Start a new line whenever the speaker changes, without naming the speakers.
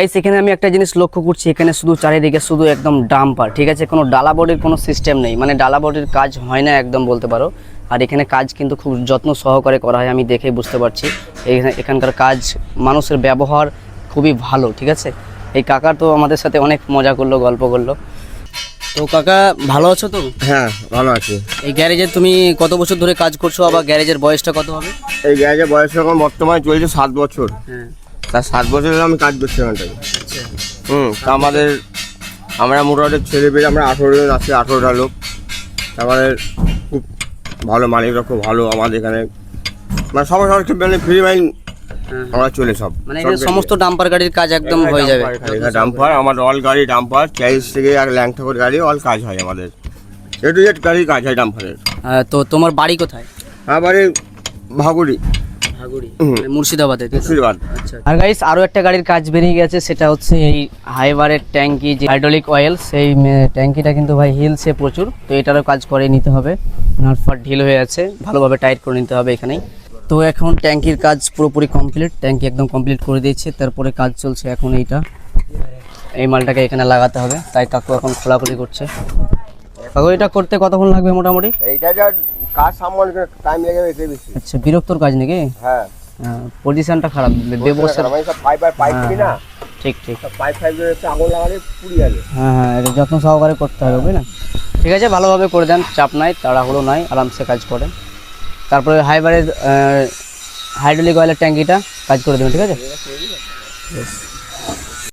এই সেখানে আমি একটা জিনিস লক্ষ্য করছি এখানে শুধু চারিদিকে শুধু একদম ডাম্পার ঠিক আছে? কোনো ডালা বডির কোনো সিস্টেম নেই। মানে ডালা বডির কাজ হয় না একদম বলতে পারো। আর এখানে কাজ কিন্তু খুব যত্ন সহকারে করা হয় আমি দেখে বুঝতে পারছি। এখানে এখানকার কাজ মানুষের ব্যবহার খুবই ভালো ঠিক আছে? এই কাকা তো আমাদের সাথে অনেক মজা করল গল্প করল। তো কাকা ভালো আছো তো?
হ্যাঁ ভালো আছি।
এই গ্যারেজে তুমি কত বছর ধরে কাজ করছ? আবার গ্যারেজের বয়সটা কত হবে?
এই গ্যারেজের বয়স এখন বর্তমানে চলছে সাত বছর।
হ্যাঁ।
তার সাত বছর আমি কাজ করছি এখানটায়
আচ্ছা
হুম তা আমাদের আমরা মোটামুটি ছেলে পেয়ে আমরা আঠেরো জন আছি আঠেরোটা লোক। তারপরে খুব ভালো মালিকরা খুব ভালো আমাদের এখানে। মানে সবার সবার একটু মানে ফ্রি মাইন্ড
হ্যাঁ
আমরা চলে সব।
মানে সমস্ত ডাম্পার গাড়ির কাজ একদম হয়ে যাবে।
ডাম্পার আমাদের অল গাড়ি ডাম্পার চাইজ থেকে আর ল্যাং ঠাকুর গাড়ি অল কাজ হয় আমাদের। এ টু জেড গাড়ির কাজ হয় ডাম্পারের
তো তোমার বাড়ি কোথায়?
আবারে ভাগুড়ি
ভাগুড়ি। মানে মুর্শিদাবাদে
মুর্শিদাবাদ।
আচ্ছা আর গাইস আরও একটা গাড়ির কাজ বেরিয়ে গেছে সেটা হচ্ছে এই হাইবারের ট্যাঙ্কি যে হাইড্রোলিক অয়েল সেই ট্যাঙ্কিটা কিন্তু ভাই হিলসে প্রচুর তো এটারও কাজ করে নিতে হবে। নাটফাট ঢিল হয়ে আছে ভালোভাবে টাইট করে নিতে হবে এখানেই। তো এখন ট্যাঙ্কির কাজ পুরোপুরি কমপ্লিট ট্যাঙ্কি একদম কমপ্লিট করে দিয়েছে তারপরে কাজ চলছে এখন এইটা। এই মালটাকে এখানে লাগাতে হবে তাই কাকু এখন খোলাখুলি করছে। কাকু এটা করতে কতক্ষণ লাগবে মোটামুটি?
এইটা যা কাজ সামান টাইম লেগে এতে বেশি।
আচ্ছা বিরক্তর কাজ নাকি?
হ্যাঁ।
পজিশনটা খারাপ ব্যবস্থা
আমি সব পাইপ আর পাইপ কিনা
ঠিক ঠিক।
সব পাইপ ফাইপ হচ্ছে আগুন লাগালে পুড়ি যাবে।
হ্যাঁ হ্যাঁ এটা যত্ন সহকারে করতে হবে বুঝলেন? ঠিক আছে ভালোভাবে করে দেন চাপ নাই তাড়াহুড়ো নাই আরামসে কাজ করেন। তারপরে হাইবারের হাইড্রোলিক অয়েলের ট্যাঙ্কিটা কাজ করে দেবেন ঠিক আছে.